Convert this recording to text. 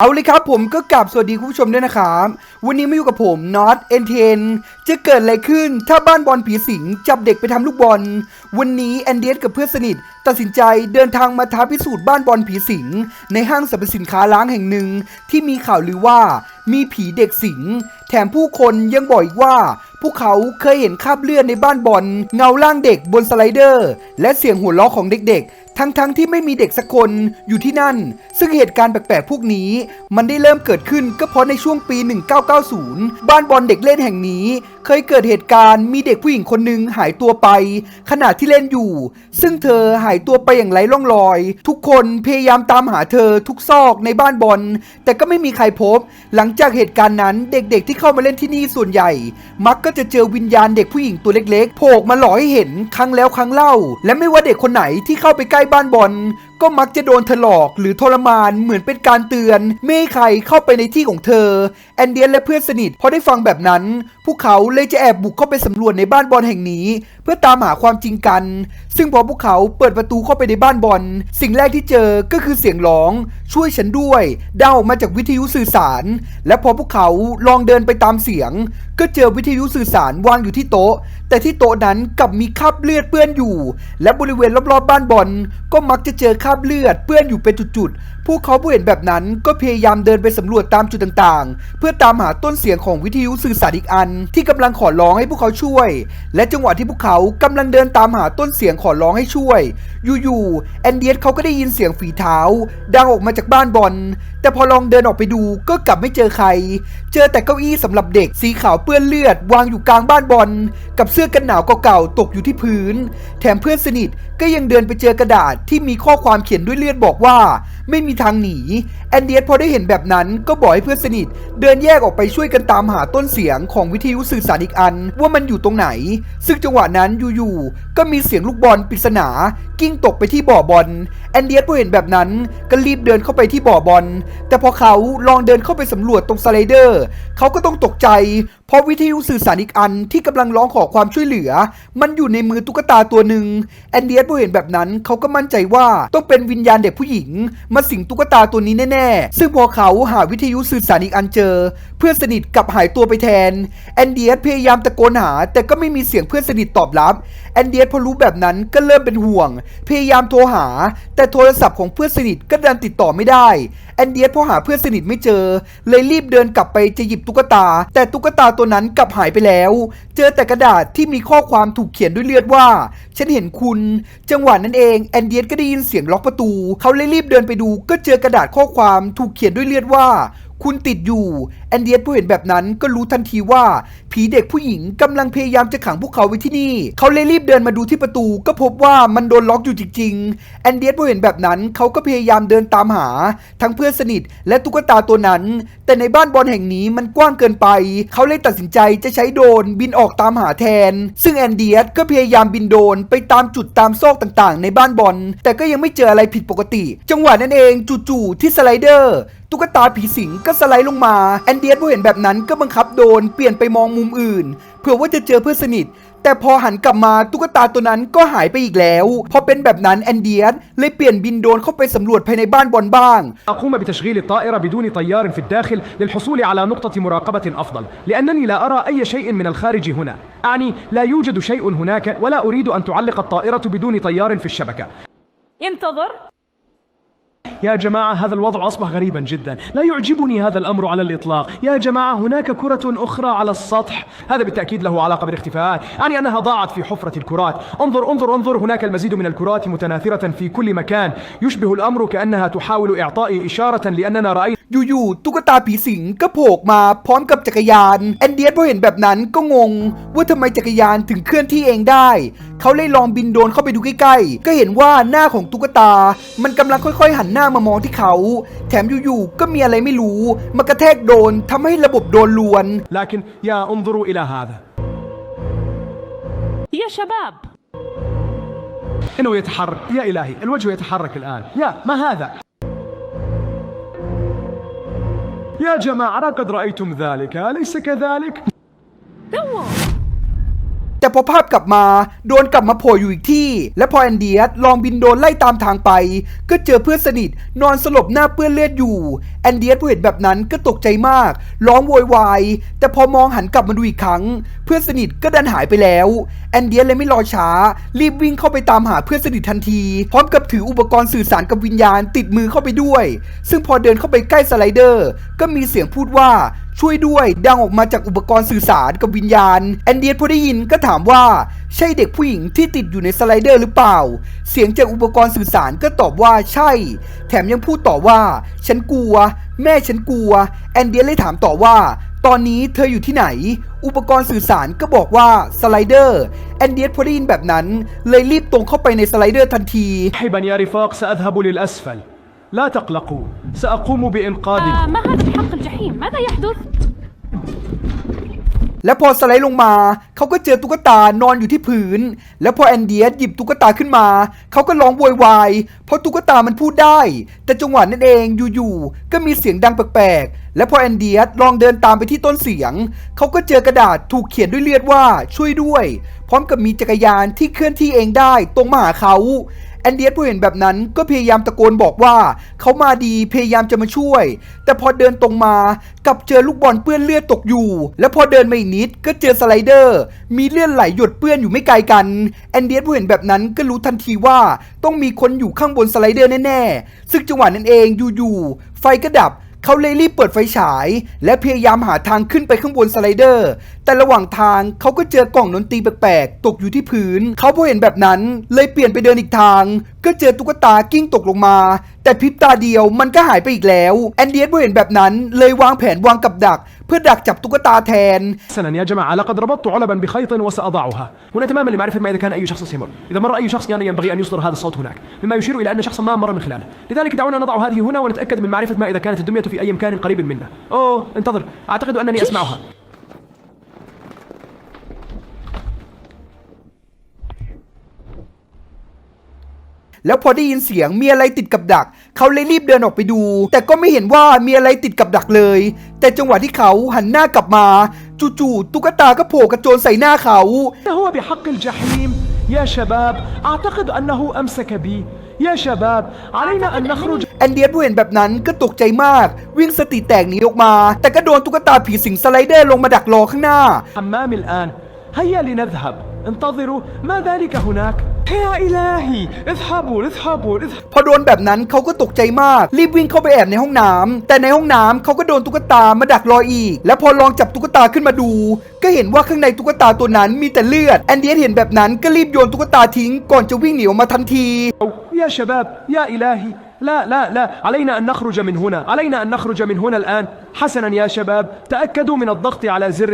เอาเลยครับผมก็กลับสวัสดีคุณผู้ชมด้วยนะครับ วันนี้มาอยู่กับผมน็อตเอ็นเทนจะเกิดอะไรขึ้นถ้าบ้านบอลผีสิงจับเด็กไปทำลูกบอล วันนี้แอนเดียสกับเพื่อนสนิท ตัดสินใจเดินทางมาท้าพิสูจน์บ้านบอลผีสิง ในห้างสรรพสินค้าล้างแห่งหนึ่ง ที่มีข่าวลือว่ามีผีเด็กสิง แถมผู้คนยังบอกอีกว่า พวกเขาเคยเห็นคราบเลือดในบ้านบอลเงาร่างเด็กบนสไลเดอร์ และเสียงหัวเราะของเด็กๆ ทั้งๆที่ไม่มีเด็กสักคนอยู่ที่นั่น ซึ่งเหตุการณ์แปลกๆพวกนี้ มันได้เริ่มเกิดขึ้นก็เพราะในช่วงปี 1990 บ้านบอลเด็กเล่นแห่งนี้ เคยเกิดเหตุการณ์มีเด็กผู้หญิงคนหนึ่งหายตัวไป ขณะที่เล่นอยู่ ซึ่งเธอหายตัวไปอย่างไร้ร่องรอย ทุกคนพยายามตามหาเธอทุกซอกในบ้านบอลแต่ก็ไม่มีใครพบ หลังจากเหตุการณ์นั้นเด็กๆที่เข้ามาเล่นที่นี่ส่วนใหญ่ มักก็จะเจอวิญญาณเด็กผู้หญิงตัวเล็กๆโผล่มาหลอกให้เห็นครั้งแล้วครั้งเล่า และไม่ว่าเด็กคนไหนที่เข้าไปใกล้บ้านบอลก็มักจะโดนถลอกหรือทรมานเหมือนเป็นการเตือน ไม่ให้ใครเข้าไปในที่ของเธอ แอนเดียนและเพื่อนสนิทพอได้ฟังแบบนั้น พวกเขาเลยจะแอบบุกเข้าไปสำรวจในบ้านบอลแห่งนี้ เพื่อตามหาความจริงกัน ซึ่งพอพวกเขาเปิดประตูเข้าไปในบ้านบอล สิ่งแรกที่เจอก็คือเสียงร้อง ช่วยฉันด้วยเดังออกมาจากวิทยุสื่อสาร และพอพวกเขาลองเดินไปตามเสียง ก็เจอวิทยุสื่อสารวางอยู่ที่โต๊ะ แต่ที่โต๊ะนั้นกลับมีคราบเลือดเปื้อนอยู่ และบริเวณรอบๆบ้านบอล ก็มักจะเจอคราบเลือดเปื้อนอยู่เป็นจุดๆพวกเขาผู้เห็นแบบนั้นก็พยายามเดินไปสำรวจตามจุดต่างๆ เพื่อตามหาต้นเสียงของวิทยุสื่อสารอีกอันที่กำลังขอร้องให้พวกเขาช่วย และจังหวะที่พวกเขากำลังเดินตามหาต้นเสียงขอร้องให้ช่วย อยู่ๆแอนเดียสเขาก็ได้ยินเสียงฝีเท้า ดังออกมาจากบ้านบอล แต่พอลองเดินออกไปดูก็กลับไม่เจอใคร เจอแต่เก้าอี้สำหรับเด็กสีขาวเปื้อนเลือดวางอยู่กลางบ้านบอล กับเสื้อกันหนาวเก่าๆตกอยู่ที่พื้น แถมเพื่อนสนิทก็ยังเดินไปเจอกระดาษที่มีข้อความเขียนด้วยเลือดบอกว่า ไม่มีทางหนีแอนเดียสพอได้เห็นแบบนั้นก็บอกให้เพื่อนสนิท เดินแยกออกไปช่วยกันตามหาต้นเสียงของวิทยุสื่อสารอีกอัน ว่ามันอยู่ตรงไหน ซึ่งจังหวะนั้นอยู่ๆก็มีเสียงลูกบอลปริศนา กิ้งตกไปที่บ่อบอลแอนเดียสพอเห็นแบบนั้นก็รีบเดินเข้าไปที่บ่อบอลแต่พอเขาลองเดินเข้าไปสำรวจตรงสไลเดอร์เขาก็ต้องตกใจ เพราะวิทยุสื่อสารอีกอันที่กำลังร้องขอความช่วยเหลือ มันอยู่ในมือตุ๊กตาตัวหนึ่งแอนเดียสพอเห็นแบบนั้นเขาก็มั่นใจว่าต้องเป็นวิญญาณเด็กผู้หญิง มาสิงตุ๊กตาตัวนี้แน่ๆ ซึ่งพอเขาหาวิทยุสื่อสารอีกอันเจอ เพื่อนสนิทกลับหายตัวไปแทนแอนเดียสพยายามตะโกนหา แต่ก็ไม่มีเสียงเพื่อนสนิทตอบรับ อนเดียสพอรู้แบบนั้นก็เริ่มเป็นห่วง พยายามโทรหา แต่โทรศัพท์ของเพื่อนสนิทก็ดันติดต่อไม่ได้แอนเดียสพอหาเพื่อนสนิทไม่เจอ เลยรีบเดินกลับไปจะหยิบตุ๊กตา แต่ตุ๊กตาตัวนั้นกลับหายไปแล้ว เจอแต่กระดาษที่มีข้อความถูกเขียนด้วยเลือดว่า ฉันเห็นคุณ จังหวะนั้นเองแอนเดียสก็ได้ยินเสียงล็อกประตู เขาเลยรีบเดินไปดู ก็เจอกระดาษข้อความถูกเขียนด้วยเลือดว่า คุณติดอยู่ แอนเดียสผู้เห็นแบบนั้นก็รู้ทันทีว่า ผีเด็กผู้หญิงกำลังพยายามจะขังพวกเขาไว้ที่นี่ เขาเลยรีบเดินมาดูที่ประตู ก็พบว่ามันโดนล็อกอยู่จริงๆ แอนเดียสผู้เห็นแบบนั้นเขาก็พยายามเดินตามหา ทั้งเพื่อนสนิทและตุ๊กตาตัวนั้น แต่ในบ้านบอลแห่งนี้มันกว้างเกินไป เขาเลยตัดสินใจจะใช้โดรนบินออกตามหาแทน ซึ่งแอนเดียสก็พยายามบินโดรนไปตามจุดตามซอกต่างๆ ในบ้านบอลแต่ก็ยังไม่เจออะไรผิดปกติ จังหวะนั้นเองจู่ๆที่สไลเดอร์ ตุ๊กตาผีสิงก็สไลด์ลงมา แอนเดียสพอเห็นแบบนั้นก็บังคับโดนเปลี่ยนไปมองมุมอื่น เผื่อว่าจะเจอเพื่อนสนิท แต่พอหันกลับมาตุ๊กตาตัวนั้นก็หายไปอีกแล้ว พอเป็นแบบนั้นแอนเดียสเลยเปลี่ยนบินโดรนเข้าไปสำรวจภายในบ้านบอลบ้าง أقوم بتشغيل الطائرة بدون طيار في الداخل للحصول على نقطة مراقبة أفضل لأنني لا أرى أي شيء من الخارج هنا أعني لا يوجد شيء هناك ولا أريد أن تعلق الطائرة بدون طيار في الشبكة انتظر يا جماعة هذا الوضع أصبح غريبا جدا لا يعجبني هذا الأمر على الإطلاق يا جماعة هناك كرة أخرى على السطح هذا بالتأكيد له علاقة بالاختفاءات يعني أنها ضاعت في حفرة الكرات انظر انظر انظر هناك المزيد من الكرات متناثرة في كل مكان يشبه الأمر كأنها تحاول إعطائي إشارة لأننا رأينا อยู่ๆตุ๊กตาผีสิงก็โผล่ออกมาพร้อมกับจักรยาน แอนเดียสพอเห็นแบบนั้นก็งง ว่าทำไมจักรยานถึงเคลื่อนที่เองได้ เขาเลยลองบินโดรนเข้าไปดูใกล้ๆ ก็เห็นว่าหน้าของตุ๊กตา มันกำลังค่อยๆ หันหน้า มามองที่เขา แถมอยู่ๆก็มีอะไรไม่รู้ มากระแทกโดรนทำให้ระบบโดรนลวน لكن يا انظروا إلى هذا يا شباب إنه يتحرك يا إلهي الوجه يتحرك الآن يا ما هذا يا جماعة لقد رأيتم ذلك أليس كذلك؟ แต่พอภาพกลับมาโดนกลับมาโผล่อยู่อีกที่ และพอแอนเดียสลองบินโดนไล่ตามทางไป ก็เจอเพื่อนสนิท นอนสลบหน้าเปื้อนเลือดอยู่ แอนเดียสพอเห็นแบบนั้นก็ตกใจมาก ร้องโวยวาย แต่พอมองหันกลับมาดูอีกครั้ง เพื่อนสนิทก็ดันหายไปแล้วแอนเดียสเลยไม่รอช้า รีบวิ่งเข้าไปตามหาเพื่อนสนิททันที พร้อมกับถืออุปกรณ์สื่อสารกับวิญญาณติดมือเข้าไปด้วย ซึ่งพอเดินเข้าไปใกล้สไลเดอร์ ก็มีเสียงพูดว่าช่วยด้วยดังออกมาจากอุปกรณ์สื่อสารกับวิญญาณ แอนเดียสพอได้ยินก็ถามว่า ใช่เด็กผู้หญิงที่ติดอยู่ในสไลเดอร์หรือเปล่า เสียงจากอุปกรณ์สื่อสารก็ตอบว่าใช่ แถมยังพูดต่อว่า ฉันกลัว แม่ฉันกลัว แอนเดียสเลยถามต่อว่า ตอนนี้เธออยู่ที่ไหน อุปกรณ์สื่อสารก็บอกว่าสไลเดอร์แอนเดียสพอได้ยินแบบนั้น เลยรีบตรงเข้าไปในสไลเดอร์ทันที مرحبا يا رفاق سأذهب للأسفل لا تقلقوا سأقوم بإنقاذكم آه ما هذا بحق الجحيم ماذا يحدث؟ แล้วพอสไลด์ลงมา เขาก็เจอตุ๊กตานอนอยู่ที่พื้นแล้วพอแอนเดียสหยิบตุ๊กตาขึ้นมา เขาก็ร้องโวยวายเพราะตุ๊กตามันพูดได้ แต่จังหวะนั้นเองอยู่ๆก็มีเสียงดังแปลกๆ และพอแอนเดียสลองเดินตามไปที่ต้นเสียง เขาก็เจอกระดาษถูกเขียนด้วยเลือดว่าช่วยด้วย พร้อมกับมีจักรยานที่เคลื่อนที่เองได้ตรงมาหาเขา อนเดียสพอเห็นแบบนั้นก็พยายามตะโกนบอกว่าเขามาดีพยายามจะมาช่วย แต่พอเดินตรงมากลับเจอลูกบอลเปื้อนเลือดตกอยู่ แล้วพอเดินมาอีกนิดก็เจอสไลเดอร์ มีเลือดไหลหยดเปื้อนอยู่ไม่ไกลกันแอนเดียสพอเห็นแบบนั้นก็รู้ทันทีว่าต้องมีคนอยู่ข้างบนสไลเดอร์แน่ๆซึ่งจังหวะนั้นเองอยู่ๆไฟก็ดับ เขาเลยรีบเปิดไฟฉาย และพยายามหาทางขึ้นไปข้างบนสไลเดอร์ แต่ระหว่างทางเขาก็เจอกล่องดนตรีแปลกๆ ตกอยู่ที่พื้น เขาพอเห็นแบบนั้นเลยเปลี่ยนไปเดินอีกทางก็เจอตุ๊กตากิ้งตกลงมา แต่พริบตาเดียวมันก็หายไปอีกแล้ว แอนเดียสพอเห็นแบบนั้นเลยวางแผนวางกับดัก เพื่อดักจับตุ๊กตาแทน حسنا يا جماعة لقد ربطت علبا بخيط وسأضعها هنا تماما لمعرفة ما إذا كان أي شخص سيمر إذا مر أي شخص كان ينبغي أن يصدر هذا الصوت هناك مما يشير إلى أن شخصا ما مر من خلاله لذلك دعونا نضع هذه هنا ونتأكد من معرفة ما إذا كانت الدمية في أي مكان قريب منا أوه انتظر أعتقد أنني أسمعها . แล้วพอได้ยินเสียงมีอะไรติดกับดัก เขาเลยรีบเดินออกไปดู แต่ก็ไม่เห็นว่ามีอะไรติดกับดักเลย แต่จังหวะที่เขาหันหน้ากลับมา จู่ๆตุ๊กตาก็โผล่กระโจนใส่หน้าเขา هو بحق الجحيم يا شباب أعتقد أنه أمسك بي يا شباب علينا أن نخرج แอนเดียสผู้เห็นแบบนั้นก็ตกใจมาก วิ่งสติแตกหนีออกมา แต่ก็โดนตุ๊กตาผีสิงสไลเดอร์ลงมาดักรอข้างหน้า حمام الآن هيا لنذهب انتظروا ما ذلك هناك يا إلهي اذهبوا اذهبوا اذهبوا พอโดนแบบนั้นเขาก็ตกใจมาก รีบวิ่งเข้าไปแอบในห้องน้ำแต่ในห้องน้ำเขาก็โดนตุ๊กตามาดักรออีก และพอลองจับตุ๊กตาขึ้นมาดู ก็เห็นว่าข้างในตุ๊กตาตัวนั้นมีแต่เลือดแอนเดียสเห็นแบบนั้นก็รีบโยนตุ๊กตาทิ้งก่อนจะวิ่งหนีออกมาทันที يا شباب يا إلهي لا لا لا علينا أن نخرج من هنا علينا أن نخرج من هنا الآن حسنا يا شباب تأكدوا من الضغط على زر